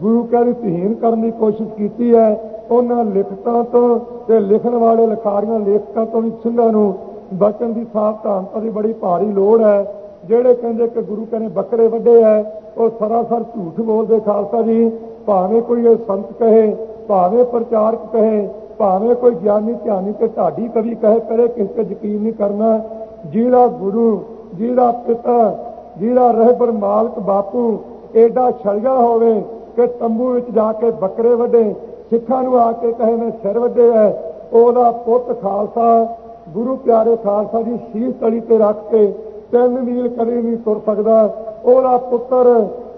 ਗੁਰੂ ਕਾ ਦੀ ਤਹੀਨ ਕਰਨ ਦੀ ਕੋਸ਼ਿਸ਼ ਕੀਤੀ ਹੈ। ਉਹਨਾਂ ਲਿਖਤਾਂ ਤੋਂ ਤੇ ਲਿਖਣ ਵਾਲੇ ਲਿਖਾਰੀਆਂ ਲੇਖਕਾਂ ਤੋਂ ਵੀ ਸਿੰਘਾਂ ਨੂੰ ਬਚਨ ਦੀ ਸਾਵਧਾਨਤਾ ਦੀ ਬੜੀ ਭਾਰੀ ਲੋੜ ਹੈ। ਜਿਹੜੇ ਕਹਿੰਦੇ ਕਿ ਗੁਰੂ ਕਹਿੰਦੇ ਬੱਕਰੇ ਵੱਡੇ ਹੈ, ਉਹ ਸਰਾਸਰ ਝੂਠ ਬੋਲਦੇ ਖਾਲਸਾ ਜੀ। ਭਾਵੇਂ ਕੋਈ ਇਹ ਸੰਤ ਕਹੇ, ਭਾਵੇਂ ਪ੍ਰਚਾਰਕ ਕਹੇ, ਭਾਵੇਂ ਕੋਈ ਗਿਆਨੀ ਧਿਆਨੀ ਤੇ ਢਾਡੀ ਕਵੀ ਕਹੇ ਕਰੇ ਕਿਸ ਤੇ ਯਕੀਨ ਨਹੀਂ ਕਰਨਾ। ਜਿਹੜਾ ਗੁਰੂ, ਜਿਹੜਾ ਪਿਤਾ, ਜਿਹੜਾ ਰਹਿਬਰ ਮਾਲਕ ਬਾਪੂ ਐਡਾ ਛਲਗਾ ਹੋਵੇ ਕਿ ਤੰਬੂ ਵਿੱਚ ਜਾ ਕੇ ਬੱਕਰੇ ਵੱਢੇ, ਸਿੱਖਾਂ ਨੂੰ ਆ ਕੇ ਕਹੇ, ਮੈਂ ਸਿਰ ਵੱਢੇ ਹੈ ਉਹਦਾ ਪੁੱਤ ਖਾਲਸਾ, ਗੁਰੂ ਪਿਆਰੇ ਖਾਲਸਾ ਦੀ ਸ਼ੀਸ਼ ਤਲੀ ਤੇ ਰੱਖ ਕੇ ਤਿੰਨ ਮੀਲ ਕਦੇ ਨਹੀਂ ਤੁਰ ਸਕਦਾ। ਉਹਦਾ ਪੁੱਤਰ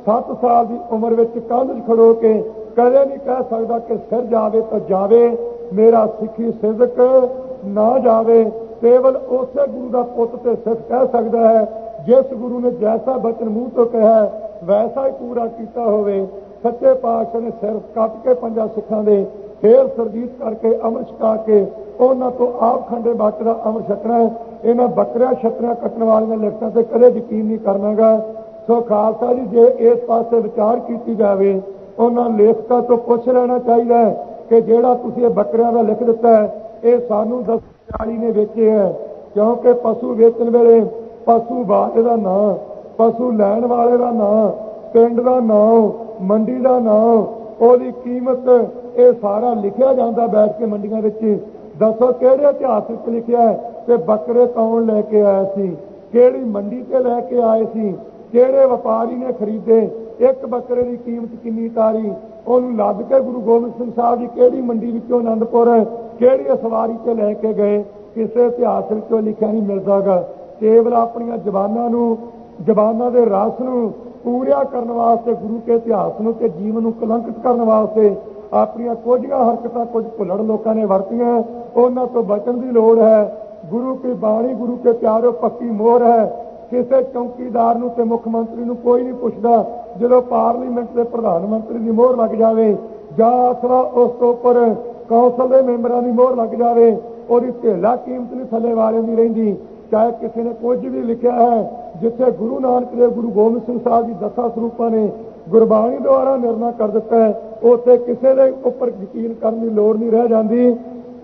7 ਸਾਲ ਦੀ ਉਮਰ ਵਿੱਚ ਕੰਧ 'ਚ ਖੜੋ ਕੇ ਕਦੇ ਨਹੀਂ ਕਹਿ ਸਕਦਾ ਕਿ ਸਿਰ ਜਾਵੇ ਤਾਂ ਜਾਵੇ। ਮੇਰਾ ਸਿੱਖੀ ਸਿੱਧਕ ਨਾ ਜਾਵੇ। ਕੇਵਲ ਉਸੇ ਗੁਰੂ ਦਾ ਪੁੱਤ ਤੇ ਸਿੱਖ ਕਹਿ ਸਕਦਾ ਹੈ, ਜਿਸ ਗੁਰੂ ਨੇ ਜੈਸਾ ਬਚਨ ਮੂੰਹ ਤੋਂ ਕਿਹਾ, ਵੈਸਾ ਹੀ ਪੂਰਾ ਕੀਤਾ ਹੋਵੇ। ਸੱਚੇ ਪਾਤਸ਼ਾਹ ਨੇ ਸਿਰ ਕੱਟ ਕੇ ਪੰਜਾਂ ਸਿੱਖਾਂ ਦੇ ਫੇਰ ਸਰਜੀਤ ਕਰਕੇ ਅਮਰ ਛਕਾ ਕੇ ਉਹਨਾਂ ਤੋਂ ਆਪ ਖੰਡੇ ਬਾਟ ਦਾ ਅਮਰ ਛਕਣਾ ਹੈ। ਇਹਨਾਂ ਬੱਕਰਿਆਂ ਛਤਰਿਆਂ ਕੱਟਣ ਵਾਲੀਆਂ ਲਿਖਤਾਂ ਤੇ ਕਦੇ ਯਕੀਨ ਨਹੀਂ ਕਰਨਾਗਾ। ਸੋ ਖਾਲਸਾ ਜੀ, ਜੇ ਇਸ ਪਾਸੇ ਵਿਚਾਰ ਕੀਤੀ ਜਾਵੇ, ਉਹਨਾਂ ਲੇਖਕਾਂ ਤੋਂ ਪੁੱਛ ਲੈਣਾ ਚਾਹੀਦਾ ਹੈ ਕਿ ਜਿਹੜਾ ਤੁਸੀਂ ਇਹ ਬੱਕਰਿਆਂ ਦਾ ਲਿਖ ਦਿੱਤਾ ਹੈ, ਇਹ ਸਾਨੂੰ 1040 ਨੇ ਵੇਚੇ ਹੈ। ਕਿਉਂਕਿ ਪਸ਼ੂ ਵੇਚਣ ਵੇਲੇ ਪਸ਼ੂ ਬਾਜ ਦਾ ਨਾਂ, ਪਸ਼ੂ ਲੈਣ ਵਾਲੇ ਦਾ ਨਾਂ, ਪਿੰਡ ਦਾ ਨਾਂ ਮੰਡੀ ਦਾ ਨਾਂ ਉਹਦੀ ਕੀਮਤ, ਇਹ ਸਾਰਾ ਲਿਖਿਆ ਜਾਂਦਾ ਬੈਠ ਕੇ ਮੰਡੀਆਂ ਵਿੱਚ। ਦੱਸੋ ਕਿਹੜੇ ਇਤਿਹਾਸ ਵਿੱਚ ਲਿਖਿਆ ਹੈ ਕਿ ਬੱਕਰੇ ਕੌਣ ਲੈ ਕੇ ਆਇਆ ਸੀ? ਕਿਹੜੀ ਮੰਡੀ ਤੇ ਲੈ ਕੇ ਆਏ ਸੀ? ਕਿਹੜੇ ਵਪਾਰੀ ਨੇ ਖਰੀਦੇ? ਇੱਕ ਬੱਕਰੇ ਦੀ ਕੀਮਤ ਕਿੰਨੀ ਤਾਰੀ? ਉਹਨੂੰ ਲੱਦ ਕੇ ਗੁਰੂ ਗੋਬਿੰਦ ਸਿੰਘ ਸਾਹਿਬ ਜੀ ਕਿਹੜੀ ਮੰਡੀ ਵਿੱਚੋਂ ਆਨੰਦਪੁਰ ਕਿਹੜੀ ਸਵਾਰੀ ਤੇ ਲੈ ਕੇ ਗਏ? ਕਿਸੇ ਇਤਿਹਾਸ ਵਿੱਚੋਂ ਲਿਖਿਆ ਨਹੀਂ ਮਿਲਦਾਗਾ ਕੇਵਲ ਆਪਣੀਆਂ ਜ਼ਬਾਨਾਂ ਨੂੰ, ਜ਼ਬਾਨਾਂ ਦੇ ਰਸ ਨੂੰ ਪੂਰਿਆ ਕਰਨ ਵਾਸਤੇ, ਗੁਰੂ ਕੇ ਇਤਿਹਾਸ ਨੂੰ ਤੇ ਜੀਵਨ ਨੂੰ ਕਲੰਕਿਤ ਕਰਨ ਵਾਸਤੇ ਆਪਣੀਆਂ ਕੁਝੀਆਂ ਹਰਕਤਾਂ, ਕੁਝ ਭੁੱਲੜ ਲੋਕਾਂ ਨੇ ਵਰਤੀਆਂ ਉਹਨਾਂ ਤੋਂ ਬਚਣ ਦੀ ਲੋੜ ਹੈ। ਗੁਰੂ ਕੀ ਬਾਣੀ, ਗੁਰੂ ਕੇ ਪਿਆਰੋ, ਪੱਕੀ ਮੋਹਰ ਹੈ। ਕਿਸੇ ਚੌਕੀਦਾਰ ਨੂੰ ਤੇ ਮੁੱਖ ਮੰਤਰੀ ਨੂੰ ਕੋਈ ਨਹੀਂ ਪੁੱਛਦਾ, ਜਦੋਂ ਪਾਰਲੀਮੈਂਟ ਦੇ ਪ੍ਰਧਾਨ ਮੰਤਰੀ ਦੀ ਮੋਹਰ ਲੱਗ ਜਾਵੇ, ਜਾਂ ਅਸਲਾ ਉਸ ਤੋਂ ਉੱਪਰ ਕੌਂਸਲ ਦੇ ਮੈਂਬਰਾਂ ਦੀ ਮੋਹਰ ਲੱਗ ਜਾਵੇ, ਉਹਦੀ ਢੇਲਾ ਕੀਮਤ ਨਹੀਂ ਥੱਲੇ ਵਾਲਿਆਂ ਦੀ ਰਹਿੰਦੀ। ਚਾਹੇ ਕਿਸੇ ਨੇ ਕੁਝ ਵੀ ਲਿਖਿਆ ਹੈ ਜਿੱਥੇ ਗੁਰੂ ਨਾਨਕ ਦੇਵ, ਗੁਰੂ ਗੋਬਿੰਦ ਸਿੰਘ ਸਾਹਿਬ ਜੀ ਦਸਾਂ ਸਰੂਪਾਂ ਨੇ ਗੁਰਬਾਣੀ ਦੁਆਰਾ ਨਿਰਣਾ ਕਰ ਦਿੱਤਾ ਹੈ, ਉੱਥੇ ਕਿਸੇ ਦੇ ਉੱਪਰ ਯਕੀਨ ਕਰਨ ਦੀ ਲੋੜ ਨਹੀਂ ਰਹਿ ਜਾਂਦੀ।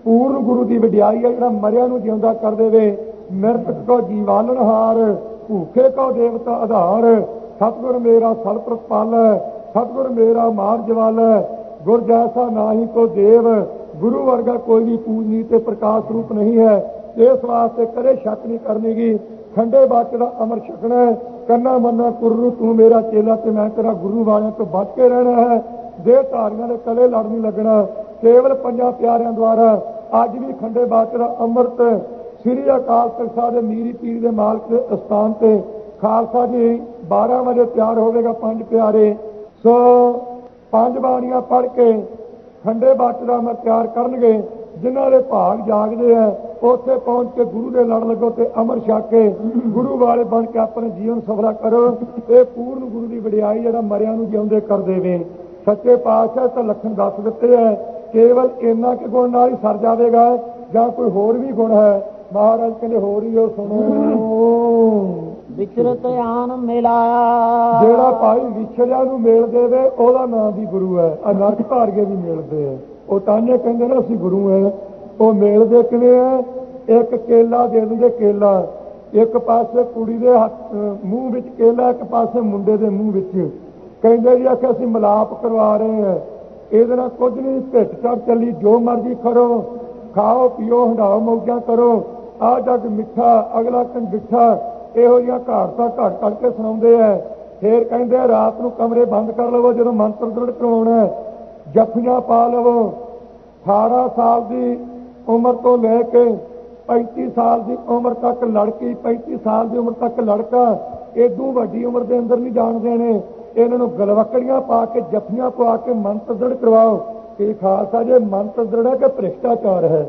ਪੂਰਨ ਗੁਰੂ ਦੀ ਵਡਿਆਈ ਹੈ ਜਿਹੜਾ ਮਰਿਆ ਨੂੰ ਜਿਉਂਦਾ ਕਰ ਦੇਵੇ। ਮਿਰਤਕ ਕੋ ਜੀਵਾਲਣਹਾਰ ਭੂਖੇ ਕੋ ਦੇਵਤਾ ਆਧਾਰ ਸਤਿਗੁਰ ਮੇਰਾ ਸਲਪ੍ਰਤ ਪਾਲ ਸਤਿਗੁਰ ਮੇਰਾ ਮਾਰ ਜਵਾਲ। ਗੁਰ ਜੈਸਾ ਨਾਹੀ ਕੋ ਦੇਵ, ਗੁਰੂ ਵਰਗਾ ਕੋਈ ਵੀ ਪੂਜਨੀ ਤੇ ਪ੍ਰਕਾਸ਼ ਰੂਪ ਨਹੀਂ ਹੈ। ਇਸ ਵਾਸਤੇ ਕਦੇ ਸ਼ੱਕ ਨਹੀਂ ਕਰਨੀਗੀ। ਖੰਡੇ ਬਾਚ ਦਾ ਅਮਰ ਛਕਣਾ ਹੈ, ਕੰਨਾ ਮੰਨਾ ਕੁਰੂ ਤੂੰ ਮੇਰਾ ਚੇਲਾ ਤੇ ਮੈਂ ਤੇਰਾ ਗੁਰੂ ਵਾਲਿਆਂ ਤੋਂ ਬਚ ਕੇ ਰਹਿਣਾ ਹੈ। ਦੇ ਧਾਰੀਆਂ ਦੇ ਕਲੇ ਲੜ ਨਹੀਂ ਲੱਗਣਾ, ਕੇਵਲ ਪੰਜਾਂ ਪਿਆਰਿਆਂ ਦੁਆਰਾ ਅੱਜ ਵੀ ਖੰਡੇ ਬਾਚ ਦਾ ਅੰਮ੍ਰਿਤ ਸ੍ਰੀ ਅਕਾਲ ਤਖਤ ਸਾਹਿਬ ਦੇ ਮੀਰੀ ਪੀਰ ਦੇ ਮਾਲਕ ਦੇ ਅਸਥਾਨ ਤੇ ਖਾਲਸਾ ਜੀ 12 ਵਜੇ ਤਿਆਰ ਹੋਵੇਗਾ ਪੰਜ ਪਿਆਰੇ। ਸੋ ਪੰਜ ਬਾਣੀਆਂ ਪੜ੍ਹ ਕੇ ਖੰਡੇ ਬਾਤ ਦਾ ਅਮਰ ਤਿਆਰ ਕਰਨਗੇ। ਜਿਨ੍ਹਾਂ ਦੇ ਭਾਗ ਜਾਗਦੇ ਆ ਉੱਥੇ ਪਹੁੰਚ ਕੇ ਗੁਰੂ ਦੇ ਲੜ ਲੱਗੋ ਤੇ ਅਮਰ ਛਕ ਕੇ ਗੁਰੂ ਵਾਲੇ ਬਣ ਕੇ ਆਪਣੇ ਜੀਵਨ ਸਫਲਾ ਕਰੋ। ਇਹ ਪੂਰਨ ਗੁਰੂ ਦੀ ਵਡਿਆਈ ਜਿਹੜਾ ਮਰਿਆਂ ਨੂੰ ਜਿਉਂਦੇ ਕਰ ਦੇਵੇ ਸੱਚੇ ਪਾਤਸ਼ਾਹ ਤਾਂ ਲੱਖਣ ਦੱਸ ਦਿੱਤੇ ਐ ਕੇਵਲ ਇੰਨਾ ਕਿ ਗੁਣ ਨਾਲ ਹੀ ਸਰ ਜਾਵੇਗਾ ਜਾਂ ਕੋਈ ਹੋਰ ਵੀ ਗੁਣ ਹੈ? ਮਹਾਰਾਜ ਕਹਿੰਦੇ ਹੋਰ ਹੀ ਉਹ ਸੁਣੋ। ਵਿਚਰਤ ਆਨ ਮਿਲਾਇਆ ਜਿਹੜਾ ਭਾਈ ਵਿਛੜਿਆ ਨੂੰ ਮੇਲ ਦੇਵੇ ਉਹਦਾ ਨਾਮ ਵੀ ਗੁਰੂ ਹੈ। ਅਨਰਥ ਧਾਰਗੇ ਵੀ ਮਿਲਦੇ ਆ। ਉਹ ਤਾਨੇ ਕਹਿੰਦੇ ਨੇ, ਅਸੀਂ ਗੁਰੂ ਹੈ ਉਹ ਮਿਲਦੇ ਕਿਵੇਂ ਆ ਇੱਕ ਕੇਲਾ ਦੇ ਦਿੰਦੇ ਕੇਲਾ। ਇੱਕ ਪਾਸੇ ਕੁੜੀ ਦੇ ਮੂੰਹ ਵਿੱਚ ਕੇਲਾ, ਇੱਕ ਪਾਸੇ ਮੁੰਡੇ ਦੇ ਮੂੰਹ ਵਿੱਚ। ਕਹਿੰਦੇ ਜੀ, ਆਖਿਆ, ਅਸੀਂ ਮਿਲਾਪ ਕਰਵਾ ਰਹੇ ਹਾਂ ਇਹਦੇ ਨਾਲ ਕੁਝ ਨਹੀਂ ਢਿੱਟ ਚੜ ਚੱਲੀ। ਜੋ ਮਰਜ਼ੀ ਕਰੋ। ਖਾਓ, ਪੀਓ ਹੰਡਾਓ ਮੌਜਾਂ ਕਰੋ। ਆ ਜਗ ਮਿੱਠਾ, ਅਗਲਾ ਕੰਡਿੱਠਾ ਇਹੋ ਜਿਹੀਆਂ ਘਾੜਤਾਂ ਘੜ ਘੜ ਕੇ ਸੁਣਾਉਂਦੇ ਆ ਫੇਰ ਕਹਿੰਦੇ ਰਾਤ ਨੂੰ ਕਮਰੇ ਬੰਦ ਕਰ ਲਵੋ ਜਦੋਂ ਮੰਤਰ ਦ੍ਰਿੜ ਕਰਵਾਉਣਾ ਹੈ। ਜੱਫੀਆਂ ਪਾ ਲਵੋ। 18 ਸਾਲ ਦੀ ਉਮਰ ਤੋਂ ਲੈ ਕੇ 35 ਸਾਲ ਦੀ ਉਮਰ ਤੱਕ ਲੜਕੀ 35 ਸਾਲ ਦੀ ਉਮਰ ਤੱਕ ਲੜਕਾ ਏਦੂ ਵੱਡੀ ਉਮਰ ਦੇ ਅੰਦਰ ਨਹੀਂ ਜਾਣ ਦੇਣੇ ਇਹਨਾਂ ਨੂੰ ਗਲਵਕੜੀਆਂ ਪਾ ਕੇ ਜੱਫੀਆਂ ਪਵਾ ਕੇ ਮੰਤਰ ਦ੍ਰਿੜ ਕਰਵਾਓ। ਕਿ ਖਾਲਸਾ ਜੇ ਮੰਤਰ ਦ੍ਰਿੜ ਹੈ ਕਿ ਭ੍ਰਿਸ਼ਟਾਚਾਰ ਹੈ?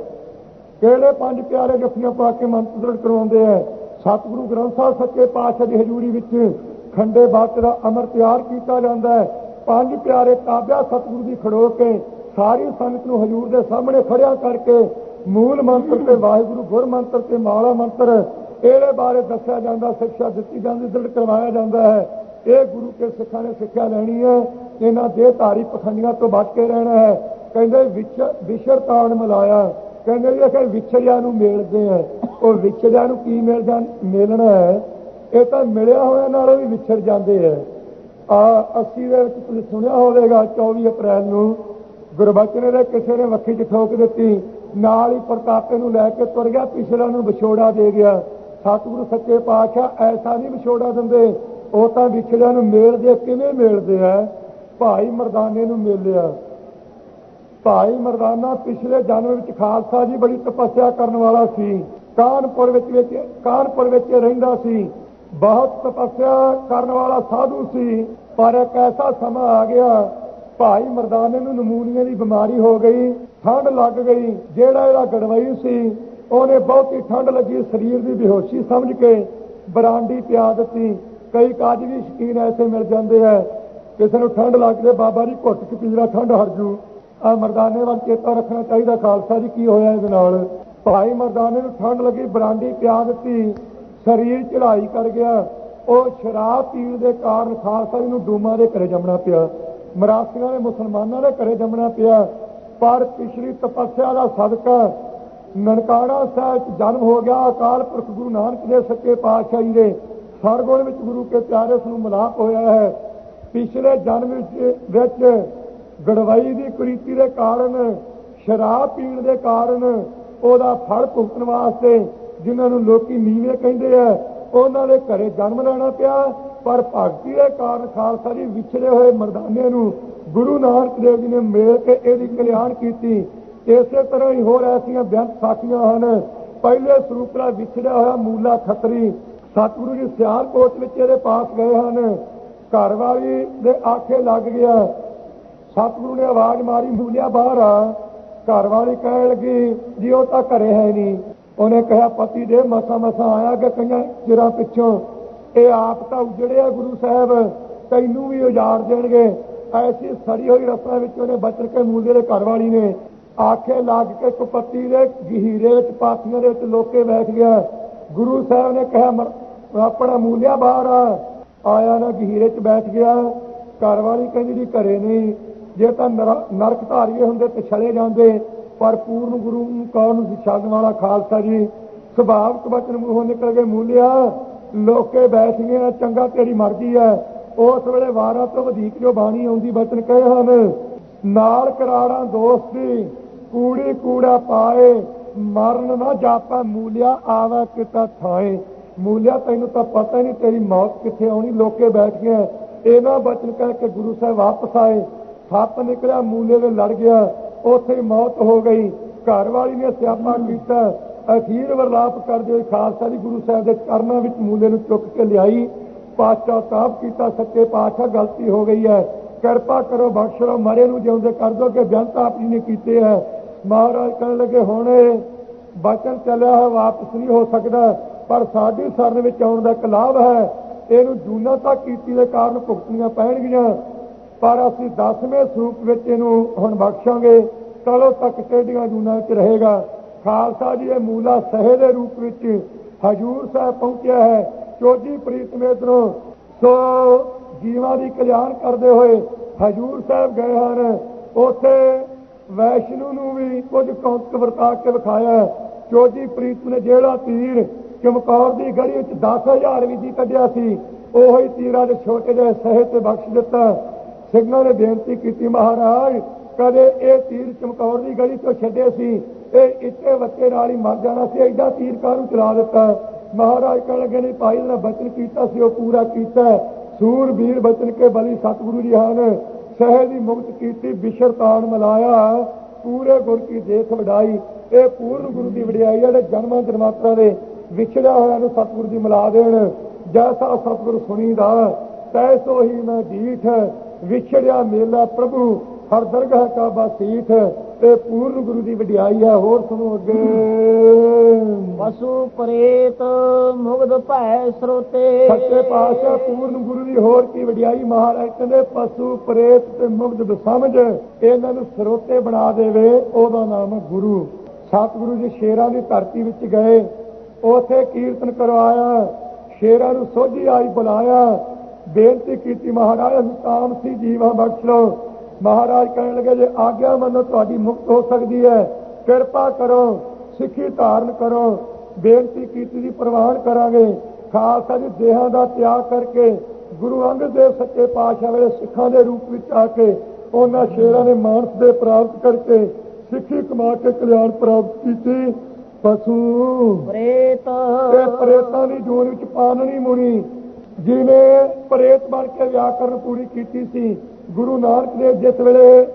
ਕਿਹੜੇ ਪੰਜ ਪਿਆਰੇ ਜੱਫੀਆਂ ਪਾ ਕੇ ਮੰਤਰ ਦ੍ਰਿੜ ਕਰਵਾਉਂਦੇ ਆ? ਸਤਿਗੁਰੂ ਗ੍ਰੰਥ ਸਾਹਿਬ, ਸੱਚੇ ਪਾਤਸ਼ਾਹ ਦੀ ਹਜ਼ੂਰੀ ਵਿੱਚ ਖੰਡੇ ਬਾਤ ਦਾ ਅਮਰ ਤਿਆਰ ਕੀਤਾ ਜਾਂਦਾ ਹੈ। ਪੰਜ ਪਿਆਰੇ ਤਾਬਿਆ ਸਤਿਗੁਰੂ ਦੀ ਖੜੋ ਕੇ ਸਾਰੀ ਸੰਗਤ ਨੂੰ ਹਜ਼ੂਰ ਦੇ ਸਾਹਮਣੇ ਖੜਿਆ ਕਰਕੇ ਮੂਲ ਮੰਤਰ ਤੇ ਵਾਹਿਗੁਰੂ, ਗੁਰ ਮੰਤਰ ਤੇ ਮਾਲਾ ਮੰਤਰ ਇਹਦੇ ਬਾਰੇ ਦੱਸਿਆ ਜਾਂਦਾ, ਸਿੱਖਿਆ ਦਿੱਤੀ ਜਾਂਦੀ, ਦ੍ਰਿੜ ਕਰਵਾਇਆ ਜਾਂਦਾ ਹੈ। ਇਹ ਗੁਰੂ ਕੇ ਸਿੱਖਾਂ ਨੇ ਸਿੱਖਿਆ ਲੈਣੀ ਹੈ। ਇਹਨਾਂ ਦੇ ਧਾਰੀ ਪਖੰਡੀਆਂ ਤੋਂ ਬਚ ਕੇ ਰਹਿਣਾ ਹੈ। ਕਹਿੰਦੇ ਵਿਚ ਵਿਸ਼ਰਤਾਨ ਮਿਲਾਇਆ। ਕਹਿੰਦੇ ਜੀ ਕਿ ਵਿਛੜਿਆਂ ਨੂੰ ਮਿਲਦੇ ਆ, ਉਹ ਵਿਛੜਿਆਂ ਨੂੰ ਕੀ ਮਿਲ ਮਿਲਣਾ ਹੈ? ਇਹ ਤਾਂ ਮਿਲਿਆ ਹੋਇਆ ਨਾਲੋਂ ਵੀ ਵਿਛੜ ਜਾਂਦੇ ਆ। ਆ 80 ਦੇ ਵਿੱਚ ਤੁਸੀਂ ਸੁਣਿਆ ਹੋਵੇਗਾ 24 ਅਪ੍ਰੈਲ ਨੂੰ। ਗੁਰਬਚਨ ਦੇ ਕਿਸੇ ਨੇ ਵੱਖੀ ਚ ਠੋਕ ਦਿੱਤੀ। ਨਾਲ ਹੀ ਪ੍ਰਤਾਪੇ ਨੂੰ ਲੈ ਕੇ ਤੁਰ ਗਿਆ, ਪਿਛਲਾ ਨੂੰ ਵਿਛੋੜਾ ਦੇ ਗਿਆ। ਸਤਿਗੁਰੂ ਸੱਚੇ ਪਾਤਸ਼ਾਹ, ਐਸਾ ਨਹੀਂ ਵਿਛੋੜਾ ਦਿੰਦੇ। ਉਹ ਤਾਂ ਵਿਛੜਿਆਂ ਨੂੰ ਮੇਲਦੇ ਕਿਵੇਂ ਮੇਲਦੇ ਆ? ਭਾਈ ਮਰਦਾਨੇ ਨੂੰ ਮੇਲਿਆ। ਭਾਈ ਮਰਦਾਨਾ ਪਿਛਲੇ ਜਨਮ ਵਿੱਚ ਖਾਲਸਾ ਜੀ ਬੜੀ ਤਪੱਸਿਆ ਕਰਨ ਵਾਲਾ ਸੀ। ਕਾਨਪੁਰ ਵਿੱਚ ਵਿੱਚ ਕਾਨਪੁਰ ਵਿੱਚ ਰਹਿੰਦਾ ਸੀ। ਬਹੁਤ ਤਪੱਸਿਆ ਕਰਨ ਵਾਲਾ ਸਾਧੂ ਸੀ। ਪਰ ਇੱਕ ਐਸਾ ਸਮਾਂ ਆ ਗਿਆ, ਭਾਈ ਮਰਦਾਨੇ ਨੂੰ ਨਮੂਨੀਆ ਦੀ ਬਿਮਾਰੀ ਹੋ ਗਈ, ਠੰਡ ਲੱਗ ਗਈ, ਜਿਹੜਾ ਇਹਦਾ ਗੜਵਾਈ ਸੀ, ਉਹਨੇ ਬਹੁਤੀ ਠੰਡ ਲੱਗੀ, ਸਰੀਰ ਦੀ ਬੇਹੋਸ਼ੀ ਸਮਝ ਕੇ ਬਰਾਂਡੀ ਪਿਆ ਦਿੱਤੀ। ਕਈ ਕਾਜ ਵੀ ਸ਼ਕੀਨ ਐਸੇ ਮਿਲ ਜਾਂਦੇ ਆ। ਕਿਸੇ ਨੂੰ ਠੰਡ ਲੱਗਦੇ ਬਾਬਾ ਜੀ ਘੁੱਟ ਕੇ ਪੀੜਾ ਠੰਡ ਹਟ ਜੂ। ਆ ਮਰਦਾਨੇ ਵੱਲ ਚੇਤਾ ਰੱਖਣਾ ਚਾਹੀਦਾ, ਖਾਲਸਾ ਜੀ, ਕੀ ਹੋਇਆ ਇਹਦੇ ਨਾਲ? ਭਾਈ ਮਰਦਾਨੇ ਨੂੰ ਠੰਡ ਲੱਗੀ, ਬਰਾਂਡੀ ਪਿਆ ਦਿੱਤੀ, ਸਰੀਰ ਚੜਾਈ ਕਰ ਗਿਆ। ਉਹ ਸ਼ਰਾਬ ਪੀਣ ਦੇ ਕਾਰਨ ਖਾਲਸਾ ਜੀ ਨੂੰ ਡੂਮਾ ਦੇ ਘਰੇ ਜੰਮਣਾ ਪਿਆ। ਮਰਾਸੀਆਂ ਦੇ ਮੁਸਲਮਾਨਾਂ ਦੇ ਘਰੇ ਜੰਮਣਾ ਪਿਆ। ਪਰ ਪਿਛਲੀ ਤਪੱਸਿਆ ਦਾ ਸਦਕਾ ਨਨਕਾਣਾ ਸਾਹਿਬ ਚ ਜਨਮ ਹੋ ਗਿਆ। ਅਕਾਲ ਪੁਰਖ ਗੁਰੂ ਨਾਨਕ ਦੇ ਸੱਚੇ ਪਾਤਸ਼ਾਹ ਜੀ ਦੇ ਸਰਗੁਣ ਵਿੱਚ ਗੁਰੂ ਕੇ ਪਿਆਰੇ ਨੂੰ ਮਿਲਾਪ ਹੋਇਆ ਹੈ। ਪਿਛਲੇ ਜਨਮ ਵਿੱਚ ਵਿੱਚ ਗੜਵਾਈ ਦੀ ਕੁਰੀਤੀ ਦੇ ਕਾਰਨ, ਸ਼ਰਾਬ ਪੀਣ ਦੇ ਕਾਰਨ ਉਹਦਾ ਫਲ ਭੁਗਤਣ ਵਾਸਤੇ ਜਿਨ੍ਹਾਂ ਨੂੰ ਲੋਕੀ ਨੀਵੇਂ ਕਹਿੰਦੇ ਆ ਉਹਨਾਂ ਦੇ ਘਰੇ ਜਨਮ ਲੈਣਾ ਪਿਆ, ਪਰ ਭਗਤੀ ਦੇ ਕਾਰਨ ਖਾਲਸਾ ਜੀ ਵਿਛੜੇ ਹੋਏ ਮਰਦਾਨੇ ਨੂੰ ਗੁਰੂ ਨਾਨਕ ਦੇਵ ਜੀ ਨੇ ਮਿਲ ਕੇ ਇਹਦੀ ਕਲਿਆਣ ਕੀਤੀ। ਇਸੇ ਤਰ੍ਹਾਂ ਹੀ ਹੋਰ ਐਸੀਆਂ ਬੇਅੰਤ ਸਾਖੀਆਂ ਹਨ। ਪਹਿਲੇ ਸਰੂਪ ਨਾਲ ਵਿਛੜਿਆ ਹੋਇਆ ਮੂਲਾ ਖੱਤਰੀ ਸਤਿਗੁਰੂ ਜੀ ਸਿਆਲਕੋਟ ਵਿੱਚ ਇਹਦੇ ਪਾਸ ਗਏ ਹਨ। ਘਰ ਵਾਲੀ ਦੇ ਆਖੇ ਲੱਗ ਗਿਆ, ਸਤਿਗੁਰੂ ਨੇ ਆਵਾਜ਼ ਮਾਰੀ, ਮੂਲਿਆ ਬਾਹਰ ਆ। ਘਰ ਵਾਲੀ ਕਹਿਣ ਲੱਗੀ, ਜੀ, ਉਹ ਤਾਂ ਘਰੇ ਹੈ ਨਹੀਂ। ਉਹਨੇ ਕਿਹਾ, ਪਤੀ ਦੇ ਮਸਾ ਮਸਾ ਆਇਆ ਕਿ ਕਈਆਂ ਚਿਰਾਂ ਪਿੱਛੋਂ ਇਹ ਆਪ ਤਾਂ ਉਜੜਿਆ ਗੁਰੂ ਸਾਹਿਬ, ਤੈਨੂੰ ਵੀ ਉਜਾੜ ਦੇਣਗੇ। ਐਸੀ ਸੜੀ ਹੋਈ ਰਸਨਾ ਵਿੱਚ ਉਹਨੇ ਬਚਨ ਕੇ ਮੂਲੇ ਦੇ ਘਰ ਵਾਲੀ ਨੇ ਆਖੇ, ਲੱਗ ਕੇ ਕੁਪੱਤੀ ਦੇ ਗਹੀਰੇ ਵਿੱਚ ਪਾਥੀਆਂ ਦੇ ਵਿੱਚ ਲੋਕੇ ਬੈਠ ਗਿਆ। ਗੁਰੂ ਸਾਹਿਬ ਨੇ ਕਿਹਾ ਆਪਣਾ ਮੂਲਿਆ ਬਾਹਰ ਆਇਆ ਨਾ, ਗਹੀਰੇ 'ਚ ਬੈਠ ਗਿਆ। ਘਰ ਵਾਲੀ ਕਹਿੰਦੀ ਜੀ, ਘਰੇ ਨਹੀਂ। ਜੇ ਤਾਂ ਨਰਕ ਧਾਰੀਏ ਹੁੰਦੇ ਤੇ ਛਲੇ ਜਾਂਦੇ। ਪਰ ਪੂਰਨ ਗੁਰੂ ਨੂੰ ਕੌਣ ਨੂੰ ਛੱਡਣ ਵਾਲਾ ਖਾਲਸਾ ਜੀ। ਸੁਭਾਵਕ ਬਚਨ ਮੂੰਹੋਂ ਨਿਕਲ ਗਏ ਮੂਲਿਆ ਲੋਕੇ ਬੈਠ ਗਏ ਆ, ਚੰਗਾ ਤੇਰੀ ਮਰਜ਼ੀ ਹੈ ਉਸ ਵੇਲੇ ਵਾਰਾਂ ਤੋਂ ਵਧੇਕ ਜੋ ਬਾਣੀ ਆਉਂਦੀ ਬਚਨ ਕਹੇ ਹਨ ਨਾਲ ਕਰਾੜਾਂ ਦੋਸਤੀ ਕੂੜੀ ਕੂੜਾ ਪਾਏ ਮਰਨ ਨਾ ਜਾਪਾ ਮੂਲਿਆ ਆਵਾ ਕਿਤਾ ਥਾਏ। ਮੂਲਿਆ ਤੈਨੂੰ ਤਾਂ ਪਤਾ ਹੀ ਨਹੀਂ ਤੇਰੀ ਮੌਤ ਕਿੱਥੇ ਆਉਣੀ ਲੋਕੇ ਬੈਠ ਗਏ ਇਹਨਾਂ ਬਚਨ ਕਹਿ ਕੇ ਗੁਰੂ ਸਾਹਿਬ ਵਾਪਸ ਆਏ। ਸੱਪ ਨਿਕਲਿਆ ਮੂਲੇ ਦੇ ਲੜ ਗਿਆ। ਉੱਥੇ ਹੀ ਮੌਤ ਹੋ ਗਈ। ਘਰ ਵਾਲੀ ਨੇ ਸਿਆਪਾ ਕੀਤਾ। ਅਖੀਰ ਵਰਲਾਪ ਕਰਦੇ ਹੋਏ ਖਾਲਸਾ ਦੀ ਗੁਰੂ ਸਾਹਿਬ ਦੇ ਚਰਨਾਂ ਵਿੱਚ ਮੂਲੇ ਨੂੰ ਚੁੱਕ ਕੇ ਲਿਆਈ। ਪਾਤਸ਼ਾਹ ਪਾਸ਼ਚਾਤਾਪ ਕੀਤਾ, ਸੱਚੇ ਪਾਤਸ਼ਾਹ ਗਲਤੀ ਹੋ ਗਈ ਹੈ। ਕਿਰਪਾ ਕਰੋ, ਬਖਸ਼ ਲਓ ਮਰੇ ਨੂੰ ਜਿਉਂਦੇ ਕਰ ਦੋ ਕਿ ਬੇਅੰਤ ਆਪ ਜੀ ਨੇ ਕੀਤੇ ਹੈ। ਮਹਾਰਾਜ ਕਹਿਣ ਲੱਗੇ, ਹੁਣ ਇਹ ਬਚਨ ਚੱਲਿਆ ਹੈ, ਵਾਪਸ ਨਹੀਂ ਹੋ ਸਕਦਾ। ਪਰ ਸਾਡੀ ਸਰਨ ਵਿੱਚ ਆਉਣ ਦਾ ਇੱਕ ਲਾਭ ਹੈ। ਇਹਨੂੰ ਜੂਨਾ ਤੱਕ ਕੀਤੀ ਦੇ ਕਾਰਨ ਭੁਗਤਣੀਆਂ ਪੈਣਗੀਆਂ। ਪਰ ਅਸੀਂ 10ਵੇਂ ਸਰੂਪ ਵਿੱਚ ਇਹਨੂੰ ਹੁਣ ਬਖਸ਼ਾਂਗੇ। ਤਲੋ ਤੱਕ ਟੇਡੀਆਂ ਜੂਨਾਂ ਵਿੱਚ ਰਹੇਗਾ। ਖਾਲਸਾ ਜੀ ਇਹ ਮੂਲਾ ਸਹੇ ਦੇ ਰੂਪ ਵਿੱਚ ਹਜੂਰ ਸਾਹਿਬ ਪਹੁੰਚਿਆ ਹੈ। ਚੋਜੀ ਪ੍ਰੀਤ ਮੇਦਰੋਂ ਸੋ ਜੀਵਾਂ ਦੀ ਕਲਿਆਣ ਕਰਦੇ ਹੋਏ ਹਜੂਰ ਸਾਹਿਬ ਗਏ ਹਨ। ਉੱਥੇ ਵੈਸ਼ਨੂ ਨੂੰ ਵੀ ਕੁਝ ਕੌਂਕ ਵਰਤਾ ਕੇ ਵਿਖਾਇਆ। ਚੋਜੀ ਪ੍ਰੀਤ ਨੇ ਜਿਹੜਾ ਤੀਰ ਚਮਕੌਰ ਦੀ ਗੜੀ ਵਿੱਚ 10000 ਵੀ ਦੀ ਕੱਢਿਆ ਸੀ, ਉਹੀ ਹੀ ਤੀਰਾਂ ਦੇ ਛੋਟੇ ਜਿਹੇ ਸਹੇ ਤੇ ਬਖਸ਼ ਦਿੱਤਾ। ਸਿੰਘਾਂ ਨੇ ਬੇਨਤੀ ਕੀਤੀ, ਮਹਾਰਾਜ, ਕਦੇ ਇਹ ਤੀਰ ਚਮਕੌਰ ਦੀ ਗਲੀ ਤੋਂ ਛੱਡੇ ਸੀ, ਇਹ ਇੱਟੇ ਬੱਚੇ ਨਾਲ ਹੀ ਮਰ ਜਾਣਾ ਸੀ ਐਡਾ ਤੀਰ ਕਾਹਨੂੰ ਚਲਾ ਦਿੱਤਾ। ਮਹਾਰਾਜ ਕਹਿਣ ਲੱਗੇ ਨੇ ਭਾਈ ਨੇ ਬਚਨ ਕੀਤਾ ਸੀ, ਉਹ ਪੂਰਾ ਕੀਤਾ। ਸੂਰ ਵੀਰ ਬਚਨ ਕੇ ਬਲੀ ਸਤਿਗੁਰੂ ਜੀ ਹਨ। ਸਹਿ ਦੀ ਮੁਕਤ ਕੀਤੀ ਬਿਸ਼ਰਤਾਨ ਮਲਾਇਆ। ਪੂਰੇ ਗੁਰ ਕੀ ਦੇਖ ਵਡਾਈ। ਇਹ ਪੂਰਨ ਗੁਰੂ ਦੀ ਵਡਿਆਈ ਹੈ ਜਿਹੜੇ ਜਨਮਾਂ ਜਨਮਾਤਰਾ ਦੇ ਵਿਛੜਿਆ ਹੋਇਆ ਨੂੰ ਸਤਿਗੁਰੂ ਦੀ ਮਿਲਾ ਦੇਣ। ਜੈਸਾ ਸਤਿਗੁਰੂ ਸੁਣੀਦਾ, ਤੈਸੋ ਹੀ ਮੈਂ ਜੀਠ। ਵਿਛੜਿਆ ਮੇਲਾ ਪ੍ਰਭੂ ਹਰ ਦਰਗਾਹ ਕਾ ਬਸੀਠ ਇਹ ਪੂਰਨ ਗੁਰੂ ਦੀ ਵਡਿਆਈ ਹੈ ਹੋਰ ਸੁਣੋ ਅੱਗੇ। ਪਸ਼ੂ ਪ੍ਰੇਤ ਮੁਗਧ ਭੈ ਸਰੋਤੇ। ਸੱਚੇ ਪਾਤਸ਼ਾਹ ਪੂਰਨ ਗੁਰੂ ਦੀ ਹੋਰ ਕੀ ਵਡਿਆਈ? ਮਹਾਰਾਜ ਕਹਿੰਦੇ ਪਸ਼ੂ ਪ੍ਰੇਤ ਤੇ ਮੁਗਧ ਬਸਮਝ ਇਹਨਾਂ ਨੂੰ ਸਰੋਤੇ ਬਣਾ ਦੇਵੇ ਉਹਦਾ ਨਾਮ ਗੁਰੂ। ਸਤਿਗੁਰੂ ਜੀ ਸ਼ੇਰਾਂ ਦੀ ਧਰਤੀ ਵਿੱਚ ਗਏ ਉਥੇ ਕੀਰਤਨ ਕਰਵਾਇਆ ਸ਼ੇਰਾਂ ਨੂੰ ਸੋਝੀ ਆਈ ਬੁਲਾਇਆ ਬੇਨਤੀ ਕੀਤੀ ਮਹਾਰਾਜ ਅਸੀਂ ਤਾਮਸੀ ਜੀਵਾਂ ਬਖਸ਼ ਲਓ। ਮਹਾਰਾਜ ਕਹਿਣ ਲੱਗੇ ਜੇ ਆਗਿਆ ਮੰਨੋ ਤੁਹਾਡੀ ਮੁਕਤ ਹੋ ਸਕਦੀ ਹੈ। ਕਿਰਪਾ ਕਰੋ ਸਿੱਖੀ ਧਾਰਨ ਕਰੋ। ਬੇਨਤੀ ਕੀਤੀ ਦੀ ਪ੍ਰਵਾਨ ਕਰਾਂਗੇ। ਖਾਲਸਾ ਜੀ ਦੇਹਾਂ ਦਾ ਤਿਆਗ ਕਰਕੇ ਗੁਰੂ ਅੰਗਦ ਦੇਵ ਸੱਚੇ ਪਾਤਸ਼ਾਹ ਵੇਲੇ ਸਿੱਖਾਂ ਦੇ ਰੂਪ ਵਿੱਚ ਆ ਕੇ ਉਹਨਾਂ ਸ਼ੇਰਾਂ ਨੇ ਮਾਨਸ ਦੇ ਪ੍ਰਾਪਤ ਕਰਕੇ ਸਿੱਖੀ ਕਮਾ ਕੇ ਕਲਿਆਣ ਪ੍ਰਾਪਤ ਕੀਤੀ। ਪਸ਼ੂ ਪ੍ਰੇਤ। ਤੇ ਪ੍ਰੇਤਾਂ ਦੀ ਜੂਨ ਵਿੱਚ ਪਾਨਣੀ ਮੁਨੀ। ਜਿਨੇ ਪ੍ਰੇਤ ਬਣ ਕੇ ਵਿਆਕਰਨ ਪੂਰੀ ਕੀਤੀ ਸੀ ਗੁਰੂ ਨਾਨਕ ਦੇਵ ਜਿਸ ਵੇਲੇ